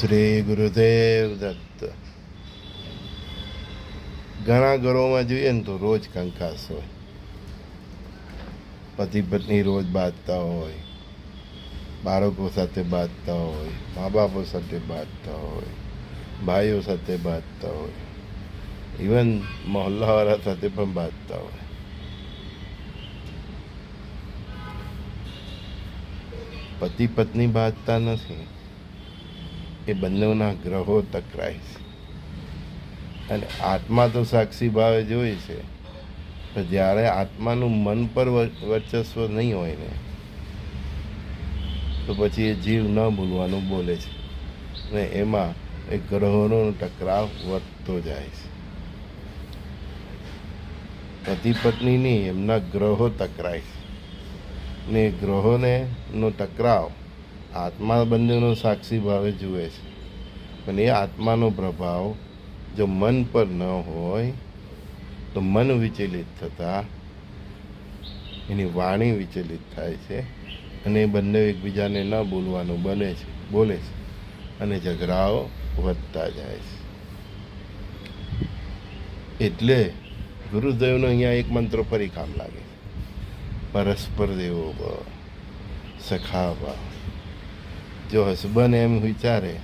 શ્રી ગુરુદેવ દત્ત. ઘણા ઘરોમાં જોઈએ ને તો રોજ કંકાસ હોય. પતિ પત્ની રોજ બાંધતા હોય. બાળકો સાથે બાંધતા હોય. મા બાપો સાથે બાંધતા હોય. ભાઈઓ સાથે બાંધતા હોય. ઇવન મહોલ્લાવાળા સાથે પણ બાંધતા હોય. પતિ પત્ની બાંધતા નથી. એ બંનેના ગ્રહો ટકરાય છે. અને આત્મા તો સાક્ષી ભાવે જોઈ છે. પણ જ્યારે આત્માનું મન પર વર્ચસ્વ નહીં હોય ને, તો પછી એ જીવ ન ભૂલવાનું બોલે છે. ને એમાં એ ગ્રહોનો ટકરાવ વધતો જાય છે. પતિ પત્નીની એમના ગ્રહો ટકરાય છે. ને ગ્રહોને નો ટકરાવ આત્મા બંનેનો સાક્ષી ભાવે જુએ છે. પણ એ આત્માનો પ્રભાવ જો મન પર ન હોય, તો મન વિચલિત થતાં, એની વાણી વિચલિત થાય છે અને એ બંને એકબીજાને ન બોલવાનું બને છે, બોલે છે અને ઝઘડાઓ વધતા જાય છે. એટલે ગુરુદેવનો અહીંયા એક મંત્ર ફરી કામ લાગે છે. પરસ્પર દેવો ભવ, સખા ભાવ. જો હસબન્ડ એમ વિચારે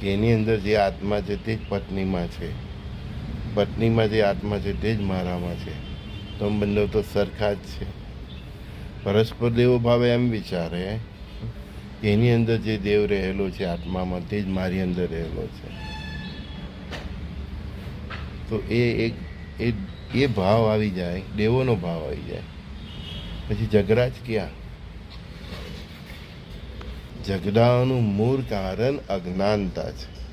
કે એની અંદર જે આત્મા છે તે જ પત્નીમાં છે. પત્નીમાં જે આત્મા છે તે જ મારામાં છે. તો બંને તો સરખા જ છે. પરસ્પર દેવો ભાવે એમ વિચારે કે એની અંદર જે દેવ રહેલો છે આત્મામાં તે જ મારી અંદર રહેલો છે. તો એ એક, એ એ ભાવ આવી જાય, દેવોનો ભાવ આવી જાય. પછી ઝઘડા જ ક્યાં? ઝઘડાઓનું મૂળ કારણ અજ્ઞાનતા છે.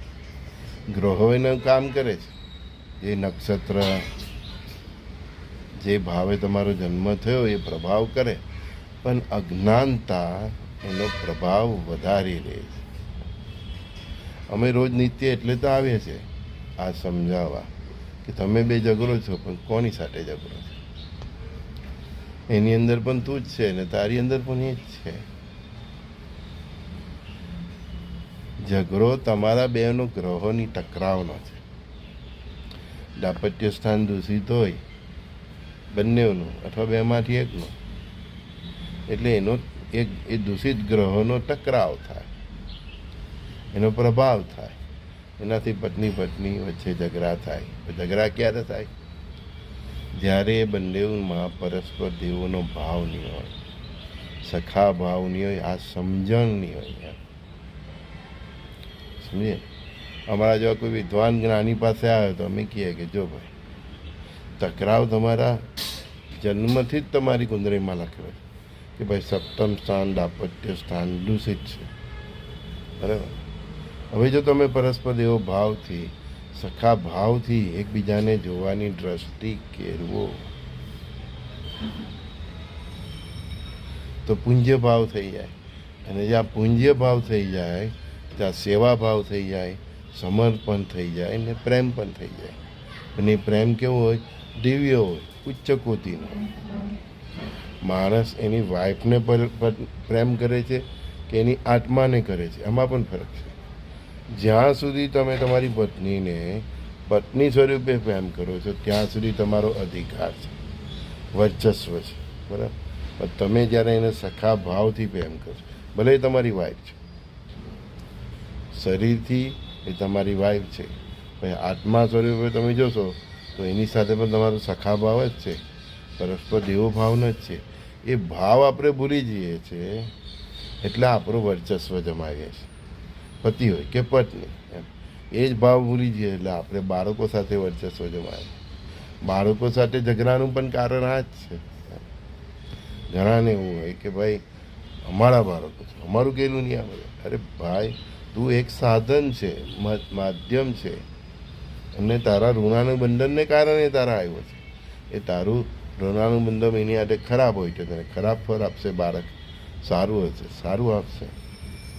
ગ્રહો એનું કામ કરે છે. એ નક્ષત્ર જે ભાવે તમારો જન્મ થયો એ પ્રભાવ કરે. પણ અજ્ઞાનતા એનો પ્રભાવ વધારી રહે છે. અમે રોજ નિત્ય એટલે તો આવીએ છીએ. આ સમજાવવા કે તમે બે ઝઘડો છો, પણ કોની સાથે ઝઘડો છો? એની અંદર પણ તું જ છે ને તારી અંદર પણ એ જ છે. ઝઘડો તમારા બેનો ગ્રહોની ટકરાવનો છે. દાપત્ય સ્થાન દૂષિત હોય, બંનેનું અથવા બેમાંથી એકનું. એટલે એનો એક, એ દૂષિત ગ્રહોનો ટકરાવ થાય. એનો પ્રભાવ થાય. એનાથી પત્ની પત્ની વચ્ચે ઝઘડા થાય. ઝઘડા ક્યારે થાય? જ્યારે એ બંનેમાં પરસ્પર દેવોનો ભાવ નહીં હોય સખા ભાવ નહીં હોય આ સમજણ નહીં હોય એમ. સમજીએ? અમારા જેવા કોઈ વિદ્વાન જ્ઞાની પાસે આવ્યો તો અમે કહીએ કે જો ભાઈ, ટકરાવ તમારા જન્મથી જ તમારી કુંદરીમાં લખેલો છે કે ભાઈ સપ્તમ સ્થાન, દાપત્ય સ્થાન દૂષિત છે. બરાબર? હવે જો તમે પરસ્પર એવો ભાવથી, સખા ભાવથી એકબીજાને જોવાની દ્રષ્ટિ કેળવો, તો પુંજ્ય ભાવ થઈ જાય. અને જ્યાં પુંજ્ય ભાવ થઈ જાય ત્યાં સેવા ભાવ થઈ જાય, સમર્પણ થઈ જાય ને પ્રેમ પણ થઈ જાય. અને પ્રેમ કેવો હોય? દિવ્ય હોય, ઉચ્ચ કોટીનો. માણસ એની વાઈફને પર- પર- પ્રેમ કરે છે કે એની આત્માને કરે છે? એમાં પણ ફરક છે. જ્યાં સુધી તમે તમારી પત્નીને પત્ની સ્વરૂપે પ્રેમ કરો છો, ત્યાં સુધી તમારો અધિકાર છે. વર્ચસ્વ છે. બરાબર? પણ તમે જ્યારે એને સખા ભાવથી પ્રેમ કરશો ભલે તમારી વાઈફ છે. શરીરથી એ તમારી વાઈફ છે. પછી આત્મા સ્વરૂપે તમે જોશો, તો એની સાથે પણ તમારો સખા ભાવ જ છે. પરસ્પર દેવો ન જ છે. એ ભાવ આપણે ભૂલી જઈએ છીએ, એટલે આપણું વર્ચસ્વ જમાવીએ છીએ. પતિ હોય કે પત્ની, એમ. એ જ ભાવ ભૂલી જઈએ એટલે આપણે બાળકો સાથે વર્ચસ્વ જમાવીએ બાળકો સાથે ઝઘડાનું પણ કારણ આ જ છે. ઘણાને એવું હોય કે ભાઈ, અમારા બાળકો છે. અમારું કેલું નહીં આવે. અરે ભાઈ તું એક સાધન છે માધ્યમ છે. અને તારા ઋણાનું બંધનને કારણે તારા આવ્યો છે. એ તારું ઋણાનું બંધન એની માટે ખરાબ હોય છે, તને ખરાબ ફળ આપશે બાળક. સારું હશે, સારું આપશે.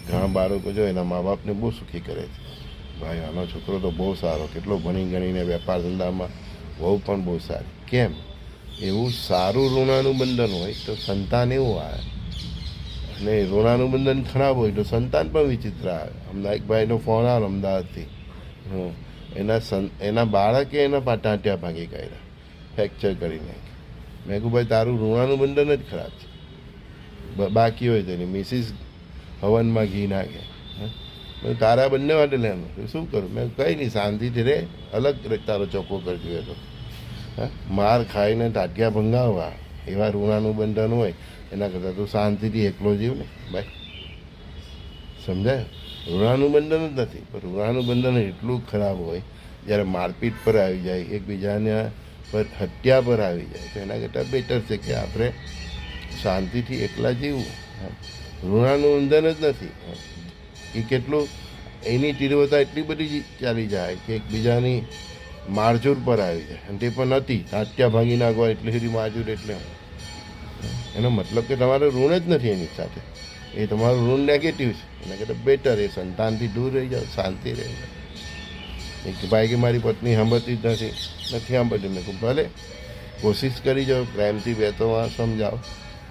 ઘણા બાળકો જો એના મા બાપને બહુ સુખી કરે છે. ભાઈ, આનો છોકરો તો બહુ સારો, કેટલો ભણી ગણીને વેપાર ધંધામાં બહુ પણ બહુ સારી. કેમ? એવું સારું ઋણાનું બંધન હોય તો સંતાન એવું આવે. ને ઋણાનું બંધન ખરાબ હોય તો સંતાન પણ વિચિત્ર આવે. હમણાં એક ભાઈનો ફોન આવ્યો અમદાવાદથી. હં એના સં, એના બાળકે એના પાટાંટિયા ભાંગી કાઢ્યા. ફ્રેક્ચર કરી નાખ્યા. મેં કહું ભાઈ, તારું ઋણાનું બંધન જ ખરાબ છે. બાકી હોય તેની મિસિસ હવનમાં ઘી નાખે? તારા બંને માટે તો શું કરું? મેં કંઈ નહીં, શાંતિથી રે. અલગ તારો ચોખ્ખો કરજો એ તો? માર ખાઈને ટાટિયા ભંગાવવા. એવા ઋણાનું બંધન હોય. એના કરતાં તો શાંતિથી એકલો જીવ ને ભાઈ. સમજાય? ઋણાનું બંધન જ નથી, પણ ઋણાનું બંધન એટલું ખરાબ હોય, જ્યારે મારપીટ પર આવી જાય, એકબીજાને પર હત્યા પર આવી જાય, તો એના કરતાં બેટર છે કે આપણે શાંતિથી એકલા જીવવું. ઋણાનું બંધન જ નથી એ કેટલું, એની તીવ્રતા એટલી બધી ચાલી જાય કે એકબીજાની મારજૂર પર આવી જાય, અને તે પણ નથી હત્યા ભાંગી નાખવા એટલી સુધી મારજૂર એટલે એનો મતલબ કે તમારું ઋણ જ નથી એની સાથે. એ તમારું ઋણ નેગેટિવ છે. એના કરતાં બેટર એ સંતાનથી દૂર રહી જાઓ, શાંતિ રહી. જાઓ એક ભાઈ કે મારી પત્ની સાંભળતી જ નથી નથી સાંભળતી. મેં કહું ભલે, કોશિશ કરી જાઓ, પ્રેમથી બે તો સમજાવો.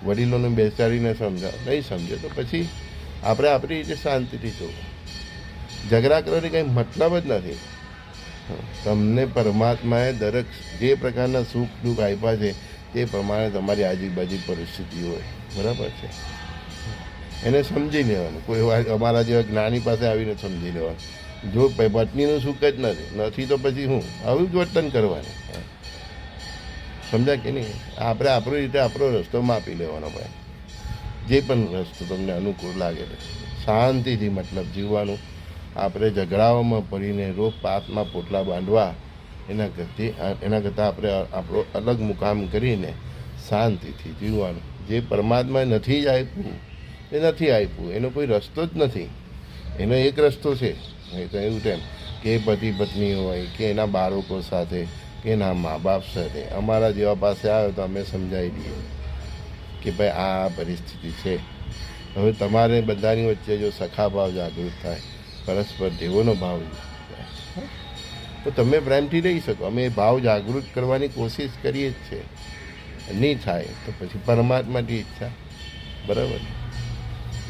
વડીલોને બેસાડીને સમજાવો. નહીં સમજે તો પછી આપણે આપણી રીતે શાંતિથી જોવું. ઝઘડા કરવાની કંઈ મતલબ જ નથી. તમને પરમાત્માએ દરેક જે પ્રકારના સુખ દુઃખ આપ્યા છે તે પ્રમાણે તમારી આજુબાજુ પરિસ્થિતિ હોય. બરાબર છે? એને સમજી લેવાનું. કોઈ અમારા જેવા જ્ઞાની પાસે આવીને સમજી લેવાનું. જો પત્નીનું સુખ જ નથી નથી તો પછી હું? આવું જ વર્તન કરવાનું. સમજ્યા કે નહીં? આપણે આપણી રીતે આપણો રસ્તો માપી લેવાનો ભાઈ. જે પણ રસ્તો તમને અનુકૂળ લાગે શાંતિથી મતલબ જીવવાનું. આપણે ઝઘડાઓમાં પડીને રોગ પાતમાં પોટલા બાંધવા એના કરતી એના કરતાં આપણે આપણો અલગ મુકામ કરીને શાંતિથી જીવવાનું. જે પરમાત્માએ નથી જ આપ્યું, એ નથી આપ્યું. એનો કોઈ રસ્તો જ નથી. એનો એક રસ્તો છે. એ તો એવું તેમ કે પતિ પત્ની હોય, કે એના બાળકો સાથે, કે એના મા બાપ સાથે. અમારા જેવા પાસે આવ્યો તો અમે સમજાવી દઈએ કે ભાઈ આ પરિસ્થિતિ છે. હવે તમારે બધાની વચ્ચે જો સખા ભાવ જાગૃત થાય, પરસ્પર દેવોનો ભાવ તો તમે પ્રેમથી રહી શકો. અમે ભાવ જાગૃત કરવાની કોશિશ કરીએ જ છે નહીં થાય તો પછી પરમાત્માની ઈચ્છા. બરાબર?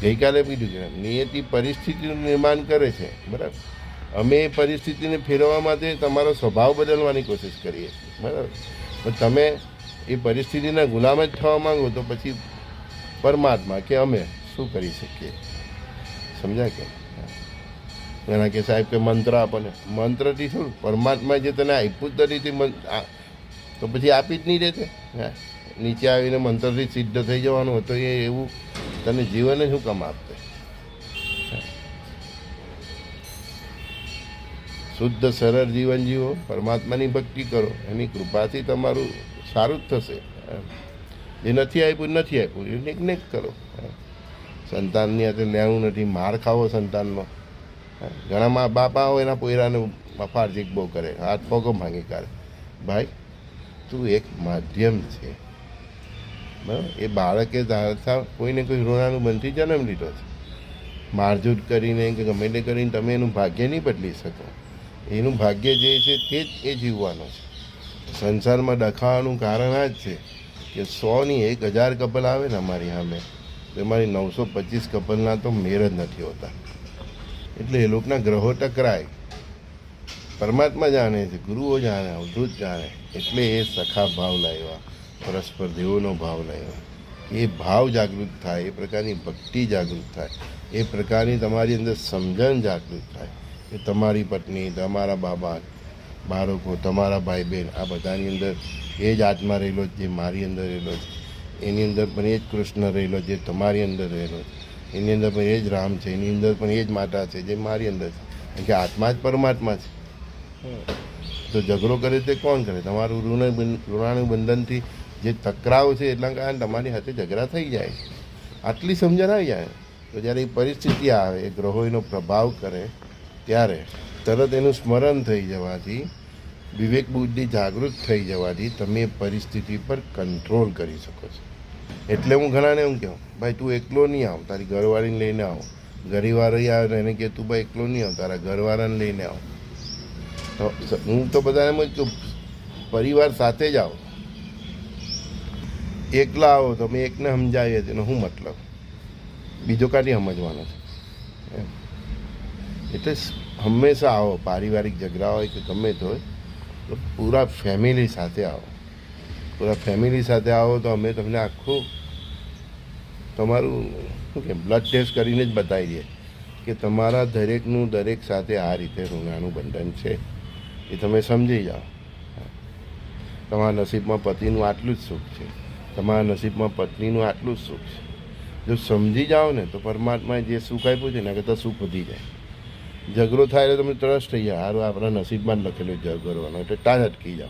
ગઈકાલે કીધું કે નિયતિ પરિસ્થિતિનું નિર્માણ કરે છે. બરાબર? અમે એ પરિસ્થિતિને ફેરવવા માટે તમારો સ્વભાવ બદલવાની કોશિશ કરીએ છીએ. બરાબર? પણ તમે એ પરિસ્થિતિના ગુલામ જ થવા માંગો તો પછી પરમાત્મા કે અમે શું કરી શકીએ? સમજાય કે એના કે સાહેબ કે મંત્ર આપણને મંત્રથી શું? પરમાત્મા જે તને આપ્યું જ નથી તે પછી આપી જ નહીં રહેશે હા? નીચે આવીને મંત્રથી સિદ્ધ થઈ જવાનું તો એ એવું તને જીવન શું કામ આપશે શુદ્ધ, સરળ જીવન જીવો, પરમાત્માની ભક્તિ કરો, એની કૃપાથી તમારું સારું જ થશે. જે નથી આપ્યું નથી આપ્યું. એ નિગ્નેક્ટ કરો. સંતાનની હાથે લેવું નથી. માર ખાવો સંતાનનો. ઘણા મા બાપા હોય એના પોયરાને મફારજીક બહુ કરે, હાથ પગો ભાંગી કાઢે. ભાઈ, તું એક માધ્યમ છે. બરાબર? એ બાળકે ધારતા કોઈને કોઈ ઋણાનું બનથી જન્મ લીધો છે. મારઝૂટ કરીને કે ગમે તે કરીને તમે એનું ભાગ્ય નહીં બદલી શકો. એનું ભાગ્ય જે છે તે જ એ જીવવાનું છે. સંસારમાં ડખાવાનું કારણ આ જ છે કે સોની એક હજાર કપલ આવે ને અમારી સામે, તો અમારી નવસો પચીસ કપલના તો મેર જ નથી હોતા. એટલે એ લોકોના ગ્રહો ટકરાય. પરમાત્મા જાણે છે, ગુરુઓ જાણે, અવધૂત જાણે, એટલે એ સખા ભાવ લાવ્યા, પરસ્પર દેવોનો ભાવ લાવ્યા. એ ભાવ જાગૃત થાય, એ પ્રકારની ભક્તિ જાગૃત થાય, એ પ્રકારની તમારી અંદર સમજણ જાગૃત થાય, કે તમારી પત્ની, તમારા બાબા, બાળકો, તમારા ભાઈ બહેન આ બધાની અંદર એ જ આત્મા રહેલો જે મારી અંદર રહેલો છે. એની અંદર પણ એ જ કૃષ્ણ રહેલો જે તમારી અંદર રહેલો છે. એની અંદર પણ એ જ રામ છે, એની અંદર પણ એ જ માતા છે, જે મારી અંદર છે. કે આત્મા જ પરમાત્મા છે. તો ઝઘડો કરે તે કોણ કરે? તમારું ઋણ ઋણાનું બંધનથી જે તકરાવ છે, એટલા કારણે તમારી સાથે ઝઘડા થઈ જાય આટલી સમજણ આવી જાય. તો જ્યારે એ પરિસ્થિતિ આવે, એ ગ્રહો એનો પ્રભાવ કરે, ત્યારે તરત એનું સ્મરણ થઈ જવાથી વિવેક બુદ્ધિ જાગૃત થઈ જવાથી તમે પરિસ્થિતિ પર કંટ્રોલ કરી શકો છો. એટલે હું ઘણાને એમ કહું, ભાઈ, તું એકલો નહીં આવ, તારી ઘરવાળીને લઈને આવ. ઘરીવાળી આવે એને કે તું ભાઈ એકલો નહીં આવ, તારા ઘરવાળાને લઈને આવ. તો હું તો બધાને એમ કહું, પરિવાર સાથે જ આવો. એકલા આવો તમે એકને સમજાવીએ તેનો શું મતલબ? બીજો કાંઈ સમજવાનો છે. એટલે હંમેશા આવો, પારિવારિક ઝઘડા હોય કે ગમે તે હોય, તો પૂરા ફેમિલી સાથે આવો. પૂરા ફેમિલી સાથે આવો તો અમે તમને આખું તમારું, શું કે બ્લડ ટેસ્ટ કરીને જ બતાવી દઈએ કે તમારા દરેકનું દરેક સાથે આ રીતે ઋણાનું બંધન છે. એ તમે સમજી જાઓ. તમારા નસીબમાં પતિનું આટલું જ સુખ છે. તમારા નસીબમાં પત્નીનું આટલું જ સુખ છે. જો સમજી જાઓ ને તો પરમાત્માએ જે સુખ આપ્યું છે ને એના કરતાં સુખ વધી જાય. ઝઘડો થાય એટલે તમે ત્રસ્ટ થઈ જાઓ. હારું, આપણા નસીબમાં જ લખેલું ઝઘડવાનો એટલે ટાળ અટકી જાઓ.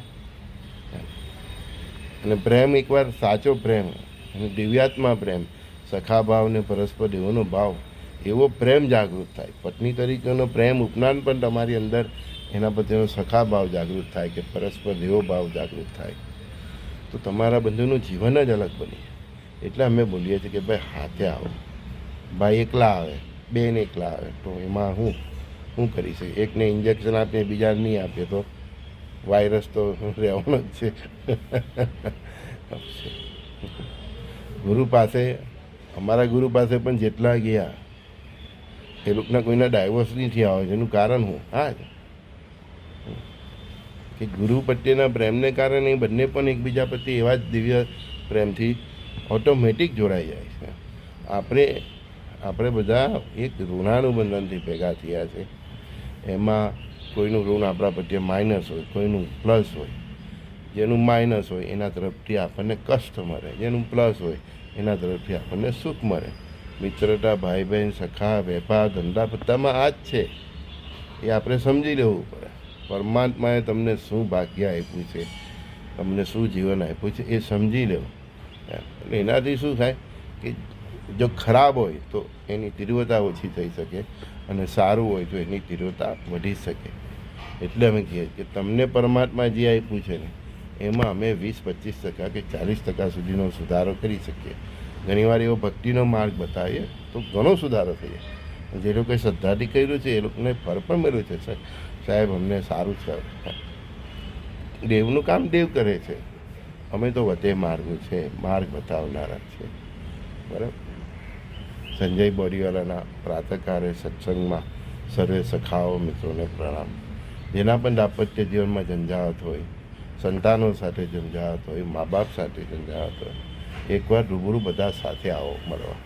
અને પ્રેમ એકવાર સાચો પ્રેમ અને દિવ્યાત્મા પ્રેમ, સખા ભાવ ને પરસ્પર દેવોનો ભાવ, એવો પ્રેમ જાગૃત થાય. પત્ની તરીકેનો પ્રેમ ઉપનાન પણ તમારી અંદર એના પ્રત્યેનો સખા ભાવ જાગૃત થાય કે પરસ્પર દેવો ભાવ જાગૃત થાય. તો તમારા બંધુનું જીવન જ અલગ બની. એટલે અમે બોલીએ છીએ કે ભાઈ હાથે આવો. ભાઈ એકલા આવે, બેન એકલા આવે, તો એમાં હું શું કરી શકે એકને ઇન્જેક્શન આપીએ, બીજાને નહીં આપીએ તો? વાયરસ તો રહેવાનો જ છે. ગુરુ પાસે, અમારા ગુરુ પાસે પણ જેટલા ગયા, એ લોકોના કોઈના ડાયવોર્સ નહીં થયા હોય એનું કારણ હું, હા કે ગુરુ પ્રત્યેના પ્રેમને કારણે બંને પણ એકબીજા પ્રત્યે એવા જ દિવ્ય પ્રેમથી ઓટોમેટિક જોડાઈ જાય છે. આપણે આપણે બધા એક ઋણાનું બંધનથી ભેગા થયા છે. એમાં કોઈનું ઋણ આપણા પ્રત્યે માઇનસ હોય, કોઈનું પ્લસ હોય, જેનું માઇનસ હોય, એના તરફથી આપણને કષ્ટ મળે. જેનું પ્લસ હોય, એના તરફથી આપણને સુખ મળે. મિત્રતા ભાઈ બહેન સખા, વેપાર, ધંધા બધામાં આ જ છે. એ આપણે સમજી લેવું પડે. પરમાત્માએ તમને શું ભાગ્ય આપ્યું છે, તમને શું જીવન આપ્યું છે, એ સમજી લેવું. એટલે એનાથી શું થાય કે જો ખરાબ હોય તો એની તીવ્રતા ઓછી થઈ શકે અને સારું હોય તો એની તીવ્રતા વધી શકે. એટલે અમે કહીએ કે તમને પરમાત્મા જે આપ્યું છે ને, એમાં અમે વીસ, પચીસ ટકા કે ચાલીસ ટકા સુધીનો સુધારો કરી શકીએ. ઘણીવાર એવો ભક્તિનો માર્ગ બતાવીએ તો ઘણો સુધારો થઈ જાય જે લોકોએ શ્રદ્ધાથી કર્યું છે એ લોકોને ફળ પણ મળ્યું છે. સાહેબ અમને સારું છે. દેવનું કામ દેવ કરે છે. અમે તો વધે માર્ગ છે, માર્ગ બતાવનારા છે. બરાબર? સંજય બોરીવાલાના પ્રાતકારે સત્સંગમાં સર્વે સખાઓ મિત્રોને પ્રણામ. જેના પણ દાંપત્ય જીવનમાં ઝંઝાવત હોય, સંતાનો સાથે ઝંઝાવત હોય મા બાપ સાથે ઝંઝાવત હોય, એકવાર રૂબરૂ બધા સાથે આવો મળવા.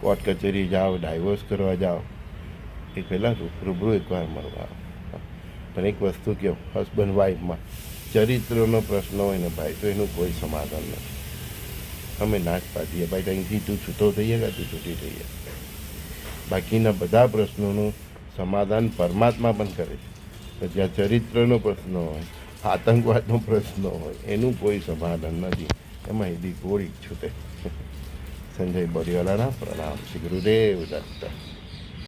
કોર્ટ કચેરી જાઓ, ડાયવોર્સ કરવા જાઓ, એ પહેલાં રૂબરૂ એકવાર મળવા. પણ એક વસ્તુ કહો, હસબન્ડ વાઈફમાં ચરિત્રનો પ્રશ્ન હોય ને ભાઈ, તો એનું કોઈ સમાધાન નથી. અમે નાશ પાડીએ, ભાઈ અહીંથી તું છૂટો થઈએ કે તું છૂટી થઈએ બાકીના બધા પ્રશ્નોનું સમાધાન પરમાત્મા પણ કરે છે. જ્યાં ચરિત્રનો પ્રશ્ન હોય, આતંકવાદનો પ્રશ્ન હોય, એનું કોઈ સમાધાન નથી. એમાં એથી ગોળી છૂટે. સંજય બરિયાલાના પ્રણામ. શ્રી ગુરુદેવ દત્ત